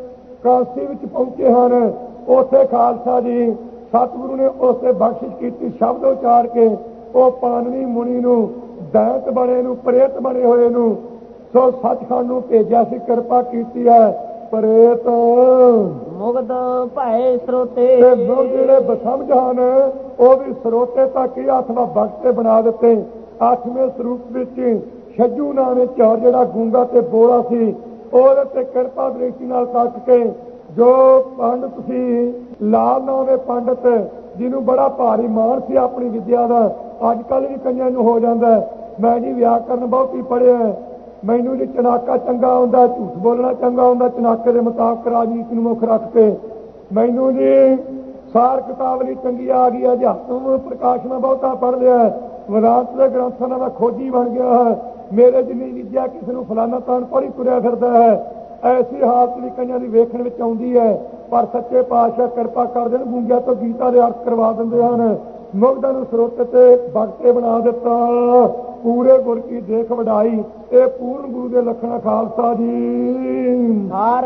ਕਾਂਸੀ ਵਿੱਚ ਪਹੁੰਚੇ ਹਨ ਉਥੇ ਖਾਲਸਾ ਜੀ ਸਤਿਗੁਰੂ ਨੇ ਉਸੇ ਬਖਸ਼ਿਸ਼ ਕੀਤੀ ਸ਼ਬਦ ਉਚਾਰ ਕੇ ਉਹ ਪਾਨਣੀ ਮੁਨੀ ਨੂੰ ਦੈਂਤ ਬਣੇ ਨੂੰ ਪ੍ਰੇਤ ਬਣੇ ਹੋਏ ਨੂੰ ਸੋ ਸੱਚਖੰਡ ਨੂੰ ਭੇਜਿਆ ਸੀ ਕਿਰਪਾ ਕੀਤੀ ਹੈ ਪ੍ਰੇਤ। ਮੁਗਧ ਭੈ ਸਰੋਤੇ। ਤੇ ਜਿਹੜੇ ਬਸਮਝ ਹਨ ਉਹ ਵੀ ਸਰੋਤੇ ਤੱਕ ਹੀ ਅਥਵਾ ਬਖਤੇ ਬਣਾ ਦਿੱਤੇ। ਅੱਠਵੇਂ ਸਰੂਪ ਵਿੱਚ ਛੱਜੂ ਨਾਮੇ ਚੌਰ ਜਿਹੜਾ ਗੂੰਗਾ ਤੇ ਬੋਲਾ ਸੀ ਉਹਦੇ ਤੇ ਕਿਰਪਾ ਦ੍ਰਿਸ਼ਟੀ ਨਾਲ ਤੱਕ ਕੇ ਜੋ ਪੰਡਤ ਸੀ ਲਾਲ ਨਾਮੇ ਪੰਡਤ ਜਿਹਨੂੰ ਬੜਾ ਭਾਰੀ ਮਾਣ ਸੀ ਆਪਣੀ ਵਿਦਿਆ ਦਾ ਅੱਜ ਕੱਲ ਵੀ ਕਈਆਂ ਨੂੰ ਹੋ ਜਾਂਦਾ ਮੈਂ ਜੀ ਵਿਆਕਰਨ ਬਹੁਤੀ ਪੜਿਆ ਹੈ, ਮੈਨੂੰ ਜੀ ਚਨਾਕਾ ਚੰਗਾ ਆਉਂਦਾ ਝੂਠ ਬੋਲਣਾ ਚੰਗਾ ਆਉਂਦਾ ਚਨਾਕੇ ਦੇ ਮੁਤਾਬਕ ਰਾਜਨੀਤੀ ਨੂੰ ਮੁੱਖ ਰੱਖ ਕੇ। ਮੈਨੂੰ ਜੀ ਸਾਰ ਕਿਤਾਬ ਲਈ ਚੰਗੀ ਆ ਗਈ ਅਧਿਆਤਮ ਪ੍ਰਕਾਸ਼ ਪ੍ਰਕਾਸ਼ਨਾ ਬਹੁਤਾ ਪੜ ਲਿਆ ਵਿਰਾਸਤ ਦੇ ਗ੍ਰੰਥਾਂ ਦਾ ਖੋਜੀ ਬਣ ਗਿਆ ਹੈ। ਮੇਰੇ ਜਿੰਨੀ ਵਿਦਿਆ ਕਿਸੇ ਨੂੰ ਫਲਾਣਾ ਤਾਂ ਪੜ੍ਹੀ ਤੁਰਿਆ ਫਿਰਦਾ ਹੈ। ਐਸੀ ਹਾਲਤ ਵੀ ਕਈਆਂ ਦੀ ਵੇਖਣ ਵਿੱਚ ਆਉਂਦੀ ਹੈ। ਪਰ ਸੱਚੇ ਪਾਤਸ਼ਾਹ ਕਿਰਪਾ ਕਰਦੇ ਨੇ ਗੂੰਗਿਆਂ ਤੋਂ ਗੀਤਾ ਦੇ ਅਰਥ ਕਰਵਾ ਦਿੰਦੇ ਹਨ। ਮੁਗਧਾਂ ਨੂੰ ਸਰੋਤ ਤੇ ਬਖਤੇ ਬਣਾ ਦਿੱਤਾ। ਪੂਰੇ ਗੁਰ ਕੀ ਦੇਖ ਵਡਾਈ ਇਹ ਪੂਰਨ ਗੁਰੂ ਦੇ ਲਖਣਾ ਖਾਲਸਾ ਜੀ। ਹਰ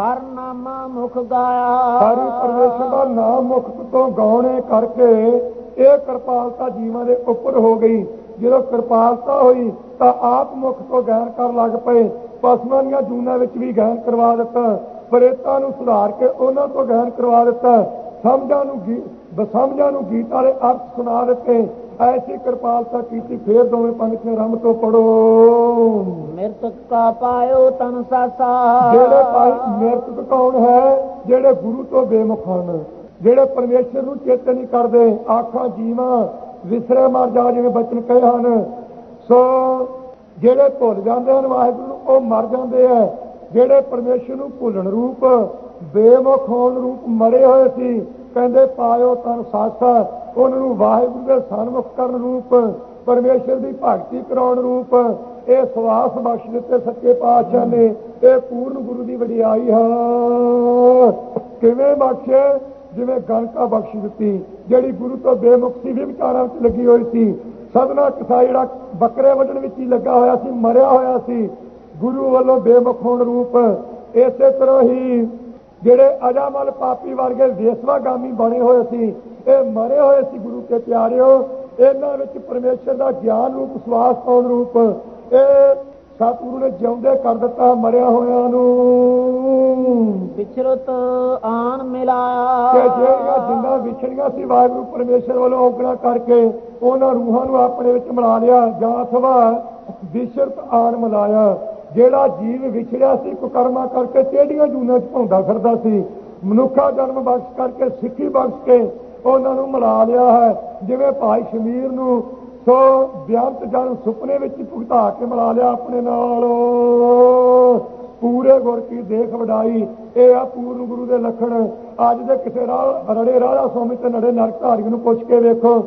ਹਰ ਨਾਮਾ ਮੁਖ ਗਾਇਆ। ਹਰੀ ਪਰਮੇਸ਼ਰ ਦਾ ਨਾਮ ਮੁਖ ਤੋਂ ਗਾਉਣੇ ਕਰਕੇ ਇਹ ਕਿਰਪਾਲਤਾ ਜੀਵਾਂ ਦੇ ਉੱਪਰ ਹੋ ਗਈ। ਜਦੋਂ ਕਿਰਪਾਲਤਾ ਹੋਈ ਤਾਂ ਆਪ ਮੁਖ ਤੋਂ ਗੈਰ ਕਰ ਲੱਗ ਪਏ। ਪਸ਼ੂਆਂ ਦੀਆਂ ਜੂਨਾਂ ਵਿੱਚ ਵੀ ਗੈਰ ਕਰਵਾ ਦਿੱਤਾ। ਪ੍ਰੇਤਾਂ ਨੂੰ ਸੁਧਾਰ ਕੇ ਉਹਨਾਂ ਤੋਂ ਗੈਰ ਕਰਵਾ ਦਿੱਤਾ। ਸਮਝਾਂ ਨੂੰ ਬਸਮਝਾਂ ਨੂੰ ਗੀਤ ਵਾਲੇ ਅਰਥ ਸੁਣਾ ਦਿੱਤੇ। ਐਸੀ ਕਿਰਪਾਲਤਾ ਕੀਤੀ ਫੇਰ ਦੋਵੇਂ ਪੰਕਤੀਆਂ ਰਮ ਤੋਂ ਪੜੋ। ਮਿਰਤਕ ਕਾ ਪਾਇਓ ਤਨ ਸਾਸਾ। ਜਿਹੜੇ ਭਾਈ ਮਿਰਤਕ ਕੌਣ ਹੈ ਜਿਹੜੇ ਗੁਰੂ ਤੋਂ ਬੇਮੁਖ ਹਨ। ਜਿਹੜੇ ਪਰਮੇਸ਼ਰ ਨੂੰ ਚੇਤੇ ਨਹੀਂ ਕਰਦੇ, ਆਖਾਂ ਜੀਵਾਂ ਵਿਸਰੇ ਮਰ ਜਾ ਜਿਵੇਂ ਬਚਨ ਕਹੇ ਹਨ। ਸੋ ਜਿਹੜੇ ਭੁੱਲ ਜਾਂਦੇ ਹਨ ਵਾਹਿਗੁਰੂ ਨੂੰ, ਉਹ ਮਰ ਜਾਂਦੇ ਆ। ਜਿਹੜੇ ਪਰਮੇਸ਼ਰ ਨੂੰ ਭੁੱਲਣ ਰੂਪ, ਬੇਮੁਖ ਹੋਣ ਰੂਪ ਮਰੇ ਹੋਏ ਸੀ, ਕਹਿੰਦੇ ਪਾਇਓ ਤਨ ਸਾਸਾ। ਉਹਨਾਂ ਨੂੰ ਵਾਹਿਗੁਰੂ ਦੇ ਸਨਮੁਖ ਕਰਨ ਰੂਪ, ਪਰਮੇਸ਼ਰ ਦੀ ਭਗਤੀ ਕਰਾਉਣ ਰੂਪ। ਇਹ ਸਵਾਸ ਬਖਸ਼ ਦਿੱਤੇ ਸੱਚੇ ਪਾਤਸ਼ਾਹ ਨੇ। ਇਹ ਪੂਰਨ ਗੁਰੂ ਦੀ ਵਡਿਆਈ ਹੈ। ਕਿਵੇਂ ਬਖਸ਼ੇ? ਜਿਵੇਂ ਗਣਕਾ ਬਖਸ਼ ਦਿੱਤੀ, ਜਿਹੜੀ ਗੁਰੂ ਤੋਂ ਬੇਮੁਖ ਸੀ, ਵੀ ਵਿਚਾਰਾਂ ਵਿੱਚ ਲੱਗੀ ਹੋਈ ਸੀ। ਸਦਨਾ ਕਿਸਾ ਜਿਹੜਾ ਬੱਕਰੇ ਵੱਢਣ ਵਿੱਚ ਹੀ ਲੱਗਾ ਹੋਇਆ ਸੀ, ਮਰਿਆ ਹੋਇਆ ਸੀ। ਗੁਰੂ ਵੱਲੋਂ ਬੇਮੁਖ ਹੋਣ ਰੂਪ ਇਸੇ ਤਰ੍ਹਾਂ ਹੀ ਜਿਹੜੇ ਅਜਾਮਲ ਪਾਪੀ ਵਰਗੇ ਵੇਸਵਾਗਾਮੀ ਬਣੇ ਹੋਏ ਸੀ, ਇਹ ਮਰੇ ਹੋਏ ਸੀ ਗੁਰੂ ਕੇ ਪਿਆਰਿਓ। ਇਹਨਾਂ ਵਿੱਚ ਪਰਮੇਸ਼ਰ ਦਾ ਗਿਆਨ ਰੂਪ, ਸਵਾਸ ਪਾਉਣ ਰੂਪ, ਇਹ ਸਤਿਗੁਰੂ ਨੇ ਜਿਉਂਦੇ ਕਰ ਦਿੱਤਾ ਮਰਿਆ ਹੋਇਆਂ ਨੂੰ। ਵਿਚਰਤ ਆਣ ਕਿ ਮਿਲਾਇਆ ਜਿਹੜੀਆਂ ਜਿੰਨਾਂ ਵਿਛੜੀਆਂ ਸੀ ਵਾਹਿਗੁਰੂ ਪਰਮੇਸ਼ਰ ਵੱਲੋਂ ਔਗਣਾ ਕਰਕੇ ਉਹਨਾਂ ਰੂਹਾਂ ਨੂੰ ਆਪਣੇ ਵਿੱਚ ਮਿਲਾ ਲਿਆ, ਜਾਂ ਅਥਵਾ ਵਿਸ਼ਰਤ ਆਣ ਮਿਲਾਇਆ। ਜਿਹੜਾ ਜੀਵ ਵਿਛੜਿਆ ਸੀ, ਕੁਕਰਮਾ ਕਰਕੇ ਟੇਡੀਆਂ ਜੂਨਾਂ 'ਚ ਭੌਂਦਾ ਫਿਰਦਾ ਸੀ, ਮਨੁੱਖਾ ਜਨਮ ਬਖਸ਼ ਕਰਕੇ ਸਿੱਖੀ ਬਖਸ਼ ਕੇ ਉਹਨਾਂ ਨੂੰ ਮਿਲਾ ਲਿਆ ਹੈ। ਜਿਵੇਂ ਭਾਈ ਸ਼ਮੀਰ ਨੂੰ ਸੋ ਬਿਆੰਤ ਜਨ ਸੁਪਨੇ ਵਿੱਚ ਭੁਗਤਾ ਕੇ ਮਿਲਾ ਲਿਆ ਆਪਣੇ ਨਾਲ। ਪੂਰੇ ਗੁਰ ਕੀ ਦੇਖ ਵਡਾਈ ਇਹ ਆ ਪੂਰਨ ਗੁਰੂ ਦੇ ਲੱਖਣ। ਅੱਜ ਦੇ ਕਿਸੇ ਰਾਹ ਰੜੇ ਰਾਧਾ ਸਵਾਮੀ ਤੇ ਨੜੇ ਨਰਕ ਧਾਰੀ ਨੂੰ ਪੁੱਛ ਕੇ ਵੇਖੋ।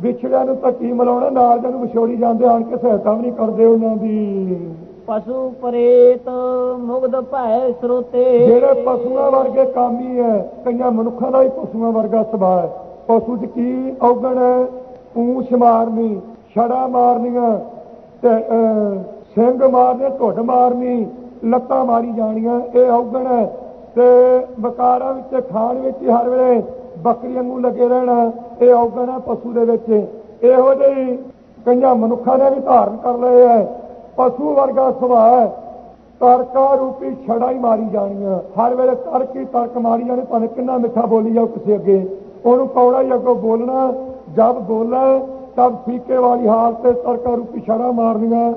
ਵਿਛੜਿਆਂ ਨੂੰ ਤਾਂ ਕੀ ਮਿਲਾਉਣਾ ਨਾਲ ਦੇ ਨੂੰ ਵਿਛੋੜੀ ਜਾਂਦੇ ਆਣ ਕੇ ਸਹਾਇਤਾ ਵੀ ਨਹੀਂ ਕਰਦੇ ਉਹਨਾਂ ਦੀ। ਪਸ਼ੂ ਪ੍ਰੇਤ ਮੁਗਧ ਭੈ ਸਰੋਤੇ। ਜਿਹੜੇ ਪਸ਼ੂਆਂ ਵਰਗੇ ਕਾਮੀ ਹੈ ਕਈਆਂ ਮਨੁੱਖਾਂ ਦਾ ਹੀ ਪਸ਼ੂਆਂ ਵਰਗਾ ਸੁਭਾਅ ਹੈ ਪਸ਼ੂ 'ਚ ਕੀ ਔਗਣ ਹੈ ਪੂਛ ਮਾਰਨੀ ਛੜਾ ਮਾਰਨੀਆਂ ਤੇ ਸਿੰਘ ਮਾਰਨੇ ਢੁੱਡ ਮਾਰਨੀ ਲੱਤਾਂ ਮਾਰੀ ਜਾਣੀਆਂ ਇਹ ਔਗਣ ਹੈ ਤੇ ਬਕਾਰਾਂ ਵਿੱਚ ਖਾਣ ਵਿੱਚ ਹੀ ਹਰ ਵੇਲੇ ਬੱਕਰੀ ਨੂੰ ਲੱਗੇ ਰਹਿਣਾ, ਇਹ ਔਗਣ ਹੈ ਪਸ਼ੂ ਦੇ ਵਿੱਚ। ਇਹੋ ਜਿਹੀ ਕਈਆਂ ਮਨੁੱਖਾਂ ਨੇ ਵੀ ਧਾਰਨ ਕਰ ਲਏ ਹੈ ਪਸ਼ੂ ਵਰਗਾ ਸੁਭਾਅ ਹੈ ਤਰਕਾ ਰੂਪੀ ਛੜਾ ਹੀ ਮਾਰੀ ਜਾਣੀਆਂ ਹਰ ਵੇਲੇ ਤਰਕ ਹੀ ਤਰਕ ਮਾਰੀ ਜਾਣੀ, ਭਾਵੇਂ ਕਿੰਨਾ ਮਿੱਠਾ ਬੋਲੀ ਜਾਓ ਕਿਸੇ ਅੱਗੇ। ਉਹਨੂੰ ਕੌੜਾ ਹੀ ਅੱਗੋਂ ਬੋਲਣਾ, ਜਦ ਬੋਲੇ ਤਬ ਫੀਕੇ ਵਾਲੀ ਹਾਲਤ ਤੇ ਤਰਕਾ ਰੂਪੀ ਛੜਾ ਮਾਰਨੀਆਂ।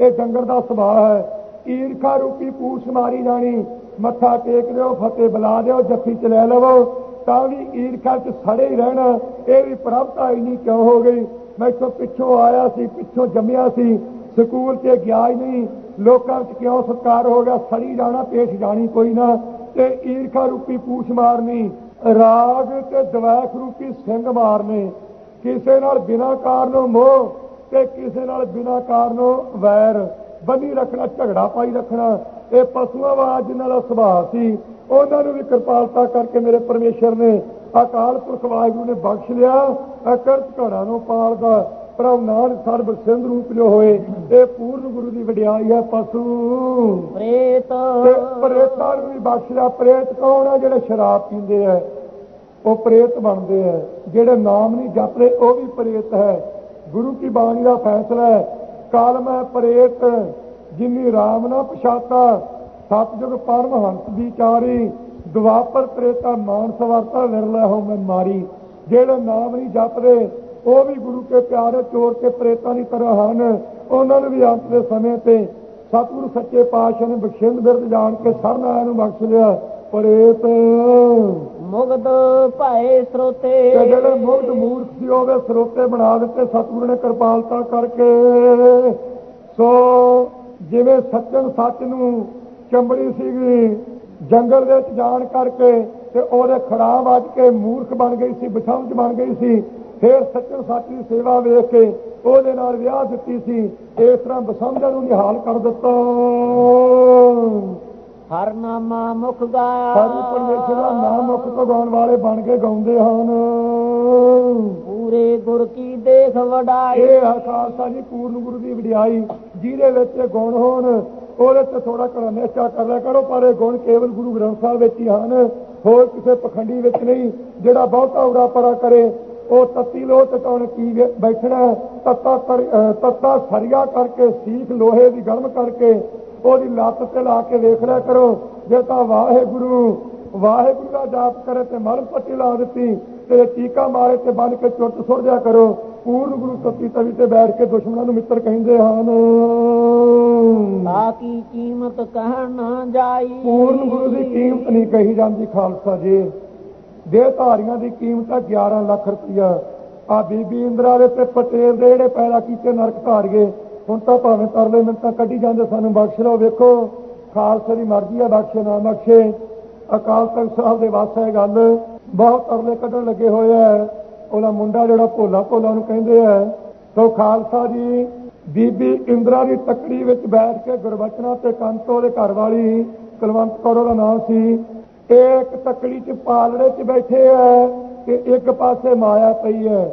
ਇਹ ਡੰਗਰ ਦਾ ਸੁਭਾਅ ਹੈ ਈਰਖਾ ਰੂਪੀ ਪੂਛ ਮਾਰੀ ਜਾਣੀ ਮੱਥਾ ਟੇਕ ਦਿਓ ਫਤਿਹ ਬੁਲਾ ਦਿਓ ਜੱਫੀ ਚ ਲੈ ਲਵੋ, ਤਾਂ ਵੀ ਈਰਖਾ ਚ ਸੜੇ ਹੀ ਰਹਿਣਾ, ਇਹ ਵੀ ਪ੍ਰਭਤਾ ਇੰਨੀ ਕਿਉਂ ਹੋ ਗਈ? ਮੈਂ ਇੱਥੋਂ ਪਿੱਛੋਂ ਆਇਆ ਸੀ, ਪਿੱਛੋਂ ਜੰਮਿਆ ਸੀ, ਸਕੂਲ 'ਚ ਗਿਆ ਹੀ ਨਹੀਂ, ਲੋਕਾਂ 'ਚ ਕਿਉਂ ਸਤਕਾਰ ਹੋ ਗਿਆ? ਸੜੀ ਜਾਣਾ ਪੇਸ਼ ਜਾਣੀ ਕੋਈ ਨਾ, ਤੇ ਈਰਖਾ ਰੂਪੀ ਪੂਛ ਮਾਰਨੀ, ਰਾਗ ਤੇ ਦਵੈਖ ਰੂਪੀ ਸਿੰਘ ਮਾਰਨੇ, ਕਿਸੇ ਨਾਲ ਬਿਨਾਂ ਕਾਰਨੋਂ ਮੋਹ ਤੇ ਕਿਸੇ ਨਾਲ ਬਿਨਾਂ ਕਾਰਨੋਂ ਵੈਰ। ਬੰਨੀ ਰੱਖਣਾ ਝਗੜਾ ਪਾਈ ਰੱਖਣਾ ਇਹ ਪਸ਼ੂਆਂ ਵਾਲਾ ਜਿਨ੍ਹਾਂ ਦਾ ਸੁਭਾਅ ਸੀ ਉਹਨਾਂ ਨੂੰ ਵੀ ਕਿਰਪਾਲਤਾ ਕਰਕੇ ਮੇਰੇ ਪਰਮੇਸ਼ਰ ਨੇ ਅਕਾਲ ਪੁਰਖ ਵਾਹਿਗੁਰੂ ਨੇ ਬਖਸ਼ ਲਿਆ। ਅਕਰਤ ਘੜਾ ਨੂੰ ਪਾਲਦਾ ਪ੍ਰਭ ਨਾਨਕ ਸਰਬ ਸਿੰਧ ਰੂਪ ਜੋ ਹੋਏ ਇਹ ਪੂਰਨ ਗੁਰੂ ਦੀ ਵਡਿਆਈ ਹੈ ਪਸ਼ੂ। ਪ੍ਰੇਤ। ਤੇ ਪ੍ਰੇਤਾਂ ਨੂੰ ਵੀ ਬਖਸ਼ ਲਿਆ। ਪ੍ਰੇਤ ਕੌਣ ਹੈ ਜਿਹੜੇ ਸ਼ਰਾਬ ਪੀਂਦੇ ਆ? ਉਹ ਪ੍ਰੇਤ ਬਣਦੇ ਆ। ਜਿਹੜੇ ਨਾਮ ਨਹੀਂ ਜਪਦੇ ਉਹ ਵੀ ਪ੍ਰੇਤ ਹੈ। ਗੁਰੂ ਕੀ ਬਾਣੀ ਦਾ ਫੈਸਲਾ ਹੈ ਕਾਲਮ ਹੈ ਪ੍ਰੇਤ, ਜਿਨੀ ਰਾਮ ਨਾ ਪਛਾਤਾ। ਸਤਜੁਗ ਪਰਮ ਹੰਸ ਵਿਚਾਰੀ ਦੁਆਪਰ ਪ੍ਰੇਤਾ ਮਾਨਸ ਵਰਤਾ ਨਿਰਲੈ ਹੋ ਮੈਂ ਮਾਰੀ। ਜਿਹੜੇ ਨਾਮ ਨਹੀਂ ਜਪਦੇ, ਉਹ ਵੀ ਗੁਰੂ ਕੇ ਪਿਆਰੇ ਚੋਰ ਕੇ ਪ੍ਰੇਤਾਂ ਦੀ ਤਰ੍ਹਾਂ ਹਨ। ਉਹਨਾਂ ਨੂੰ ਵੀ ਅੰਤ ਦੇ ਸਮੇਂ ਤੇ ਸਤਿਗੁਰੂ ਸੱਚੇ ਪਾਤਸ਼ਾਹ ਨੇ ਬਖਸ਼ਿੰਦ ਬਿਰਦ ਜਾਣ ਕੇ ਸਰਨਾਇਆ ਨੂੰ ਬਖਸ਼ ਲਿਆ। ਪ੍ਰੇਤ। ਮੁਗਧ ਭਏ ਸਰੋਤੇ। ਤੇ ਜਿਹੜੇ ਮੁਗਧ ਮੂਰਖ ਸੀ ਉਹਦੇ ਸਰੋਤੇ ਬਣਾ ਦਿੱਤੇ, ਸਤਿਗੁਰੂ ਨੇ ਕਿਰਪਾਲਤਾ ਕਰਕੇ। ਸੋ ਜਿਵੇਂ ਸੱਚਨ ਸੱਚ ਨੂੰ ਚੰਬੜੀ ਸੀਗੀ, ਜੰਗਲ ਦੇ ਵਿੱਚ ਜਾਣ ਕਰਕੇ ਤੇ ਉਹਦੇ ਖੜਾ ਵੱਜ ਕੇ ਮੂਰਖ ਬਣ ਗਈ ਸੀ ਬਛਮਝ ਬਣ ਗਈ ਸੀ, ਫਿਰ ਸੱਚਨ ਸੱਚ ਦੀ ਸੇਵਾ ਵੇਖ ਕੇ ਉਹਦੇ ਨਾਲ ਵਿਆਹ ਦਿੱਤੀ ਸੀ, ਇਸ ਤਰ੍ਹਾਂ ਬਸਮਝਣ ਨੂੰ ਨਿਹਾਲ ਕਰ ਦਿੱਤਾ। ਹਰ ਨਾਮਾ ਮੁਖ ਗਾਇਆ ਸਾਰੀ ਪਰਮੇਸ਼ਰ ਦਾ ਨਾਮ ਮੁਖ ਤੋਂ ਗਾਉਣ ਵਾਲੇ ਬਣ ਕੇ ਗਾਉਂਦੇ ਹਨ। ਪੂਰੇ ਗੁਰ ਕੀ ਦੇਖ ਵਡਾਈ। ਇਹ ਹੈ ਖਾਲਸਾ ਜੀ ਪੂਰਨ ਗੁਰੂ ਦੀ ਵਡਿਆਈ ਜਿਹਦੇ ਵਿੱਚ ਗੁਣ ਹੋਣ ਉਹਦੇ ਤੇ ਥੋੜਾ ਘੜਾ ਨਿਸ਼ਚਾ ਕਰ ਲਿਆ ਕਰੋ ਪਰ ਇਹ ਗੁਣ ਕੇਵਲ ਗੁਰੂ ਗ੍ਰੰਥ ਸਾਹਿਬ ਵਿੱਚ ਹੀ ਹਨ। ਹੋਰ ਕਿਸੇ ਪਖੰਡੀ ਵਿੱਚ ਨਹੀਂ ਜਿਹੜਾ ਬਹੁਤਾ ਉਰਾ ਪਰਾ ਕਰੇ ਉਹ ਤੱਤੀ ਲੋਹ ਟਟਾਉਣ ਕੀ ਬੈਠਣਾ ਤੱਤਾ ਤੱਤਾ ਸਰੀਆ ਕਰਕੇ ਸੀਖ ਲੋਹੇ ਦੀ ਗਰਮ ਕਰਕੇ ਉਹਦੀ ਲੱਤ ਤੇ ਲਾ ਕੇ ਵੇਖ ਲਿਆ ਕਰੋ। ਜੇ ਤਾਂ ਵਾਹਿਗੁਰੂ ਵਾਹਿਗੁਰੂ ਦਾ ਜਾਪ ਕਰੇ ਤੇ ਮਰਨ ਪੱਟੀ ਲਾ ਦਿੱਤੀ ਤੇ ਟੀਕਾ ਮਾਰੇ ਤੇ ਬੰਨ ਕੇ ਚੁੱਟ ਸੁੱਟ ਦਿਆ ਕਰੋ। ਪੂਰਨ ਗੁਰੂ ਤੱਤੀ ਤਵੀ ਤੇ ਬੈਠ ਕੇ ਦੁਸ਼ਮਣਾਂ ਨੂੰ ਮਿੱਤਰ ਕਹਿੰਦੇ ਹਨ। ਕੀ ਕੀਮਤ ਕਹਿਣ ਨਾ ਜਾਈ? ਪੂਰਨ ਗੁਰੂ ਦੀ ਕੀਮਤ ਨਹੀਂ ਕਹੀ ਜਾਂਦੀ ਖਾਲਸਾ ਜੀ। ਦੇਹ ਧਾਰੀਆਂ ਦੀ ਕੀਮਤ ਹੈ 11 ਲੱਖ ਰੁਪਇਆ ਆ ਬੀਬੀ ਇੰਦਰਾ ਦੇ ਤੇ ਪਟੇਲ ਦੇ ਜਿਹੜੇ ਪੈਦਾ ਕੀਤੇ ਨਰਕ ਧਾਰੀਏ ਹੁਣ ਤਾਂ ਭਾਵੇਂ ਤਰਲੇ ਮਿੰਟਾਂ ਕੱਢੀ ਜਾਂਦੇ ਸਾਨੂੰ ਬਖਸ਼ ਲਓ, ਵੇਖੋ, ਖਾਲਸੇ ਦੀ ਮਰਜ਼ੀ ਹੈ ਬਖਸ਼ੇ ਨਾ ਬਖਸ਼ੇ। ਅਕਾਲ ਤਖਤ ਸਾਹਿਬ ਦੇ ਵਾਸਤੇ ਹੈ ਗੱਲ। ਬਹੁਤ ਤਰਲੇ ਕੱਢਣ ਲੱਗੇ ਹੋਏ ਆ। ਉਹਦਾ ਮੁੰਡਾ ਜਿਹੜਾ ਭੋਲਾ ਭੋਲਾ ਨੂੰ ਕਹਿੰਦੇ ਆ ਸੋ ਖਾਲਸਾ ਜੀ, ਬੀਬੀ ਇੰਦਰਾ ਦੀ ਤਕੜੀ ਵਿੱਚ ਬੈਠ ਕੇ ਗੁਰਬਚਨਾ ਤੇ ਕੰਤੋ ਦੇ ਘਰ ਵਾਲੀ ਕੁਲਵੰਤ ਕੌਰ ਦਾ ਨਾਮ ਸੀ। ਇਹ ਇੱਕ ਤਕੜੀ 'ਚ ਪਾਲੜੇ 'ਚ ਬੈਠੇ ਐ ਤੇ ਇੱਕ ਪਾਸੇ ਮਾਇਆ ਪਈ ਐ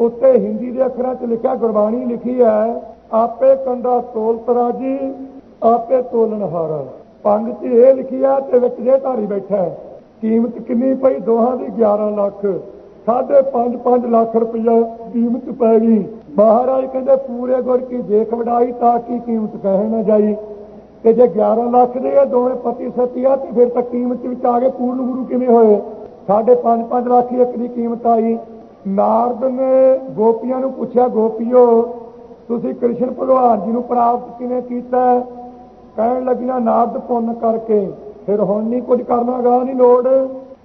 ਉੱਤੇ ਹਿੰਦੀ ਦੇ ਅੱਖਰਾਂ 'ਚ ਲਿਖਿਆ ਗੁਰਬਾਣੀ ਲਿਖੀ ਐ ਆਪੇ ਕੰਡਾ ਤੋਲ ਤਰਾਜੀ, ਆਪੇ ਤੋਲਣ ਹਾਰਾ। ਪੰਗ 'ਚ ਇਹ ਲਿਖਿਆ ਤੇ ਵਿੱਚ ਜੇ ਧਾਰੀ ਬੈਠਾ ਕੀਮਤ ਕਿੰਨੀ ਪਈ? ਦੋਹਾਂ ਦੀ 11 ਲੱਖ। ਸਾਢੇ 5 ਲੱਖ ਰੁਪਇਆ ਕੀਮਤ ਪੈ ਗਈ। ਮਹਾਰਾਜ ਕਹਿੰਦੇ, ਪੂਰੇ ਗੁਰ ਕੀ ਦੇਖ ਵਡਾਈ ਤਾਂ ਕੀ ਕੀਮਤ ਕਹਿ ਨਾ ਜਾਈ। ਤੇ ਜੇ 11 ਲੱਖ ਦੇ ਇਹ ਦੋਵੇਂ ਪਤੀ ਸਤੀ ਆ ਤੇ ਫਿਰ ਤਾਂ ਕੀਮਤ ਵਿੱਚ ਆ ਗਏ ਪੂਰਨ ਗੁਰੂ ਕਿਵੇਂ ਹੋਏ? ਸਾਢੇ 5 5 ਲੱਖ ਇੱਕ ਦੀ ਕੀਮਤ ਆਈ। ਨਾਰਦ ਨੇ ਗੋਪੀਆਂ ਨੂੰ ਪੁੱਛਿਆ, ਗੋਪੀਓ ਤੁਸੀਂ ਕ੍ਰਿਸ਼ਨ ਭਗਵਾਨ ਜੀ ਨੂੰ ਪ੍ਰਾਪਤ ਕਿਵੇਂ ਕੀਤਾ ਕਹਿਣ ਲੱਗੀਆਂ ਨਾਰਦ ਪੁੰਨ ਕਰਕੇ। ਫਿਰ ਹੁਣ ਨਹੀਂ ਕੁਝ ਕਰਨਾਗਾ ਨਹੀਂ ਲੋੜ।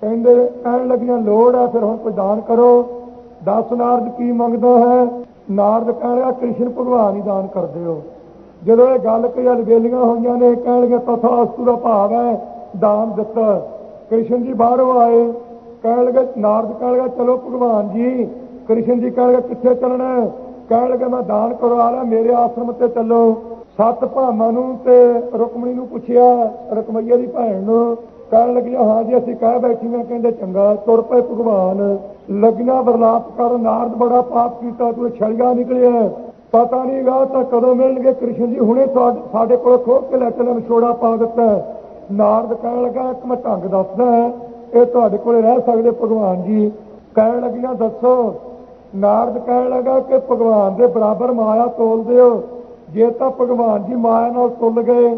ਕਹਿੰਦੇ, ਕਹਿਣ ਲੱਗੀਆਂ, ਲੋੜ ਹੈ, ਫਿਰ ਹੁਣ ਕੋਈ ਦਾਨ ਕਰੋ। ਦਸ ਨਾਰਦ ਕੀ ਮੰਗਦਾ ਹੈ? ਨਾਰਦ ਕਹਿ ਰਿਹਾ, ਕ੍ਰਿਸ਼ਨ ਭਗਵਾਨ ਹੀ ਦਾਨ ਕਰ ਦਿਓ ਜਦੋਂ ਇਹ ਗੱਲ ਕਈ ਅਲਬੇਲੀਆਂ ਹੋਈਆਂ ਨੇ, ਕਹਿਣ ਲੱਗੇ ਤਥਾ ਅਸਤੂ ਦਾ ਭਾਵ ਹੈ, ਦਾਨ ਦਿੱਤਾ। ਕ੍ਰਿਸ਼ਨ ਜੀ ਬਾਹਰੋਂ ਆਏ। ਕਹਿਣ ਲੱਗਾ, ਨਾਰਦ ਕਹਿਣ ਲੱਗਾ, ਚਲੋ ਭਗਵਾਨ ਜੀ, ਕ੍ਰਿਸ਼ਨ ਜੀ ਕਹਿਣ ਲੱਗੇ, ਕਿੱਥੇ ਚੱਲਣਾ ਕਹਿਣ ਲੱਗਾ, ਮੈਂ ਦਾਨ ਕਰਵਾ ਰਿਹਾ ਮੇਰੇ ਆਸ਼ਰਮ ਤੇ ਚੱਲੋ। ਸੱਤ ਭਾਵਾਂ ਨੂੰ ਤੇ ਰੁਕਮਣੀ ਨੂੰ ਪੁੱਛਿਆ, ਰਕਮਈਏ ਦੀ ਭੈਣ। ਨੂੰ ਕਹਿਣ ਲੱਗਿਆ ਹਾਂ ਜੀ, ਅਸੀਂ ਕਹਿ ਬੈਠੀਆਂ ਕਹਿੰਦੇ, ਚੰਗਾ, ਤੁਰ ਪਏ ਭਗਵਾਨ। ਲੱਗਣਾ ਬਰਲਾਪ ਕਰ, ਨਾਰਦ ਬੜਾ ਪਾਪ ਕੀਤਾ, ਤੂੰ ਛੜੀਆਂ ਨਿਕਲਿਆ। ਪਤਾ ਨਹੀਂ ਗਾ ਤਾਂ ਕਦੋਂ ਮਿਲਣਗੇ, ਕ੍ਰਿਸ਼ਨ ਜੀ ਹੁਣੇ ਸਾਡੇ ਕੋਲ ਖੋਹ ਕੇ ਲੈ ਚਲੇ ਵਿਛੋੜਾ ਪਾ ਦਿੱਤਾ। ਨਾਰਦ ਕਹਿਣ ਲੱਗਾ, ਇੱਕ ਮੈਂ ਢੰਗ ਦੱਸਦਾ, ਇਹ ਤੁਹਾਡੇ ਕੋਲੇ ਰਹਿ ਸਕਦੇ ਭਗਵਾਨ ਜੀ। ਕਹਿਣ ਲੱਗੀਆਂ, ਦੱਸੋ ਨਾਰਦ ਕਹਿਣ ਲੱਗਾ ਕਿ ਭਗਵਾਨ ਦੇ ਬਰਾਬਰ ਮਾਇਆ ਤੋਲਦੇ ਹੋ ਜੇ ਤਾਂ ਭਗਵਾਨ ਜੀ ਮਾਇਆ ਨਾਲ ਤੁੱਲ ਗਏ,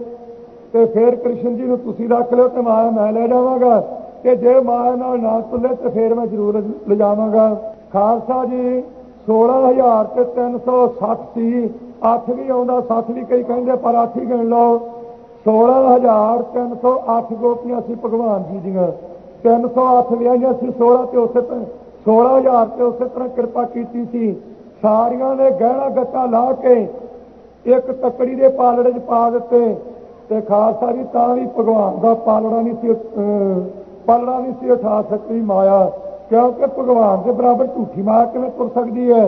ਤੇ ਫਿਰ ਕ੍ਰਿਸ਼ਨ ਜੀ ਨੂੰ ਤੁਸੀਂ ਰੱਖ ਲਿਓ ਤੇ ਮਾਇਆ ਮੈਂ ਲੈ ਜਾਵਾਂਗਾ। ਤੇ ਜੇ ਮਾਇਆ ਨਾਲ ਨਾ ਤੁੱਲੇ ਤੇ ਫਿਰ ਮੈਂ ਜ਼ਰੂਰ ਲਿਜਾਵਾਂਗਾ। ਖਾਲਸਾ ਜੀ 16000 ਤੇ 360 ਸੀ 8 ਵੀ ਆਉਂਦਾ 60 ਵੀ ਕਈ ਕਹਿੰਦੇ, ਪਰ 8 ਹੀ ਗਿਣ ਲਓ। 16308 ਗੋਪੀਆਂ ਸੀ ਭਗਵਾਨ ਜੀ ਦੀਆਂ। 308 ਵਿਆਹੀਆਂ ਸੀ 16 ਤੇ ਉਸੇ 16000 ਤੇ ਉਸੇ ਤਰ੍ਹਾਂ ਕਿਰਪਾ ਕੀਤੀ ਸੀ। ਸਾਰੀਆਂ ਨੇ ਗਹਿਣਾ ਗੱਟਾ ਲਾ ਕੇ ਇੱਕ ਤੱਕੜੀ ਦੇ ਪਾਲੜੇ 'ਚ ਪਾ ਦਿੱਤੇ। ਤੇ ਖਾਲਸਾ ਜੀ, ਤਾਂ ਵੀ ਭਗਵਾਨ ਦਾ ਪਾਲੜਾ ਨਹੀਂ ਸੀ ਪਾਲੜਾ ਨਹੀਂ ਸੀ ਉਠਾ ਸਕਦੀ ਮਾਇਆ। ਕਿਉਂਕਿ ਭਗਵਾਨ ਦੇ ਬਰਾਬਰ ਝੂਠੀ ਮਾਇਆ ਕਿਵੇਂ ਤੁਰ ਸਕਦੀ ਹੈ?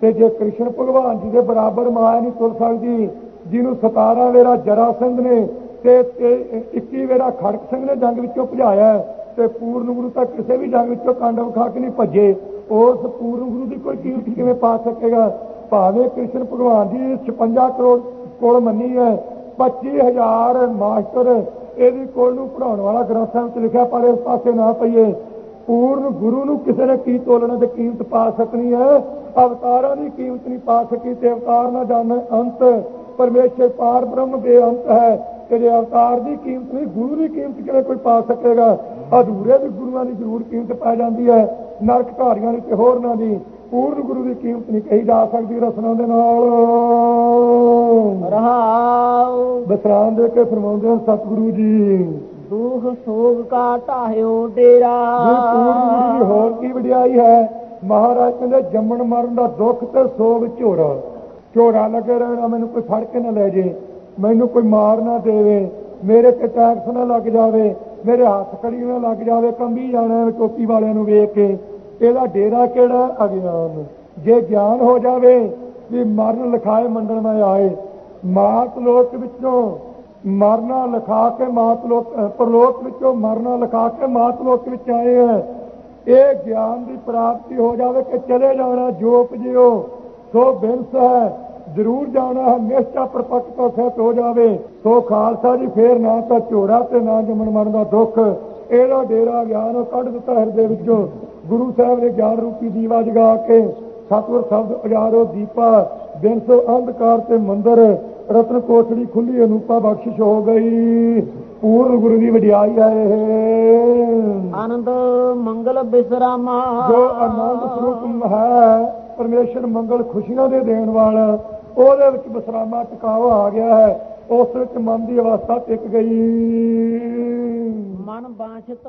ਤੇ ਜੇ ਕ੍ਰਿਸ਼ਨ ਭਗਵਾਨ ਜੀ ਦੇ ਬਰਾਬਰ ਮਾਇਆ ਨਹੀਂ ਤੁਰ ਸਕਦੀ, ਜਿਹਨੂੰ 17 ਵੇਰਾ ਜਰਾ ਸਿੰਘ ਨੇ ਤੇ ਤੇ 21 ਵੇਰਾ ਖੜਕ ਸਿੰਘ ਨੇ ਜੰਗ ਵਿੱਚੋਂ ਭਜਾਇਆ ਤੇ ਪੂਰਨ ਗੁਰੂ ਤਾਂ ਕਿਸੇ ਵੀ ਡੰਗ ਵਿੱਚੋਂ ਕਾਂਡਵ ਖਾ ਕੇ ਨਹੀਂ ਭੱਜੇ। ਉਸ ਪੂਰਨ ਗੁਰੂ ਦੀ ਕੋਈ ਕੀਮਤ ਕਿਵੇਂ ਪਾ ਸਕੇਗਾ? ਭਾਵੇਂ ਕ੍ਰਿਸ਼ਨ ਭਗਵਾਨ ਜੀ 56 ਕਰੋੜ ਕੋਲ ਮੰਨੀ ਹੈ 25000 ਮਾਸਟਰ ਇਹਦੀ ਕੋਲ ਨੂੰ ਪੜਾਉਣ ਵਾਲਾ ਗ੍ਰੰਥ ਸਾਹਿਬ ਚ ਲਿਖਿਆ, ਪਰ ਇਸ ਪਾਸੇ ਨਾ ਪਈਏ ਪੂਰਨ ਗੁਰੂ ਨੂੰ ਕਿਸੇ ਨੇ ਕੀ ਤੋਲਣਾ ਤੇ ਕੀਮਤ ਪਾ ਸਕਣੀ ਹੈ? ਅਵਤਾਰਾਂ ਦੀ ਕੀਮਤ ਨਹੀਂ ਪਾ ਸਕੀ ਤੇ ਅਵਤਾਰ ਨਾ ਜਾਣ ਅੰਤ। ਪਰਮੇਸ਼ਰ ਪਾਰ ਬ੍ਰਹਮ ਬੇਅੰਤ ਹੈ। ਤੇ ਜੇ ਅਵਤਾਰ ਦੀ ਕੀਮਤ ਨਹੀਂ, ਗੁਰੂ ਦੀ ਕੀਮਤ ਕਿਵੇਂ ਕੋਈ ਪਾ ਸਕੇਗਾ? ਅਧੂਰੇ ਵੀ ਗੁਰੂਆਂ ਦੀ ਜ਼ਰੂਰ ਕੀਮਤ ਪੈ ਜਾਂਦੀ ਹੈ ਨਰਕ ਧਾਰੀਆਂ ਦੀ ਤੇ ਹੋਰਨਾਂ ਦੀ ਪੂਰਨ ਗੁਰੂ ਦੀ ਕੀਮਤ ਨਹੀਂ ਕਹੀ ਜਾ ਸਕਦੀ ਰਸਨਾ ਦੇ ਨਾਲ। ਰਹਾਉ ਬਸਰਾਮ ਦੇ ਕੇ ਫਰਮਾਉਂਦੇ ਹਨ ਸਤਿਗੁਰੂ ਜੀ। ਦੁਖ ਸੋਗ ਕਾ ਢਾਹਿਓ ਡੇਰਾ। ਪੂਰਨ ਗੁਰੂ ਦੀ ਹੋਰ ਕੀ ਵਡਿਆਈ ਹੈ? ਮਹਾਰਾਜ ਕਹਿੰਦੇ ਜੰਮਣ ਮਰਨ ਦਾ ਦੁੱਖ ਤੇ ਸੋਗ ਝੋਰਾ। ਝੋਰਾ ਲੱਗੇ ਰਹਿਣਾ ਮੈਨੂੰ ਕੋਈ ਫੜ ਕੇ ਨਾ ਲੈ ਜੇ ਮੈਨੂੰ ਕੋਈ ਮਾਰ ਨਾ ਦੇਵੇ ਮੇਰੇ ਤੇ ਟੈਕਸ ਨਾ ਲੱਗ ਜਾਵੇ ਮੇਰੇ ਹੱਥ ਕੜੀ ਨਾ ਲੱਗ ਜਾਵੇ, ਕੰਬੀ ਜਾਣਾ ਐਵੇਂ ਟੋਪੀ ਵਾਲਿਆਂ ਨੂੰ ਵੇਖ ਕੇ, ਇਹਦਾ ਡੇਰਾ ਕਿਹੜਾ ਅਗਿਆਨ? ਜੇ ਗਿਆਨ ਹੋ ਜਾਵੇ, ਵੀ ਮਰਨ ਲਿਖਾਏ ਮੰਡਲ ਮੈਂ ਆਏ, ਮਾਤ ਲੋਕ ਵਿੱਚੋਂ ਮਰਨਾ ਲਿਖਾ ਕੇ ਮਾਤ ਲੋਕ, ਅਹ ਪਰਲੋਕ ਵਿੱਚੋਂ ਮਰਨਾ ਲਿਖਾ ਕੇ ਮਾਤ ਲੋਕ ਵਿੱਚ ਆਏ ਹੈ। ਇਹ ਗਿਆਨ ਦੀ ਪ੍ਰਾਪਤੀ ਹੋ ਜਾਵੇ ਕਿ ਚਲੇ ਜਾਣਾ ਜੋ ਜਿਓ, ਸੋ ਬਿਨਸ ਹੈ। ਜ਼ਰੂਰ ਜਾਣਾ ਹੈ ਨਿਸ਼ਚਾ ਪ੍ਰਪੱਕਤਾ ਸਹਿਤ ਹੋ ਜਾਵੇ। ਸੋ ਖਾਲਸਾ ਜੀ ਫੇਰ ਨਾ ਤਾਂ ਝੋਰਾ ਤੇ ਨਾ ਜੰਮਣ ਮਰਨ ਦਾ ਦੁੱਖ। ਇਹਦਾ ਡੇਰਾ ਗਿਆਨ ਕੱਢ ਦਿੱਤਾ ਹਿਰਦੇ ਵਿੱਚੋਂ। ਗੁਰੂ ਸਾਹਿਬ ਨੇ ਗਿਆਨ ਰੂਪੀ ਦੀਵਾ ਜਗਾ ਕੇ ਸਤਿਗੁਰ ਸ਼ਬਦ ਉਜਾਰੋ ਦੀਪਾ ਦਿਨ ਸੋ ਅੰਧਕਾਰ ਤੇ ਮੰਦਰ ਰਤਨ ਕੋਠੜੀ ਖੁੱਲੀ ਅਨੂਪਾ ਬਖਸ਼ਿਸ਼ ਹੋ ਗਈ। ਪੂਰਨ ਗੁਰੂ ਦੀ ਵਡਿਆਈ ਹੈ ਆਨੰਦ ਮੰਗਲ ਬਿਸਰਾਮਾ। ਜੋ ਆਨੰਦ ਸਰੂਪ ਹੈ ਪਰਮੇਸ਼ਰ ਮੰਗਲ ਖੁਸ਼ੀਆਂ ਦੇ ਦੇਣ ਵਾਲਾ। ਉਹਦੇ ਵਿੱਚ ਬਸਰਾਮਾ ਟਿਕਾਵਾ ਆ ਗਿਆ ਹੈ, ਉਸ ਵਿੱਚ ਮਨ ਦੀ ਅਵਸਥਾ ਟਿਕ ਗਈ। ਮਨ ਬਾਛਤ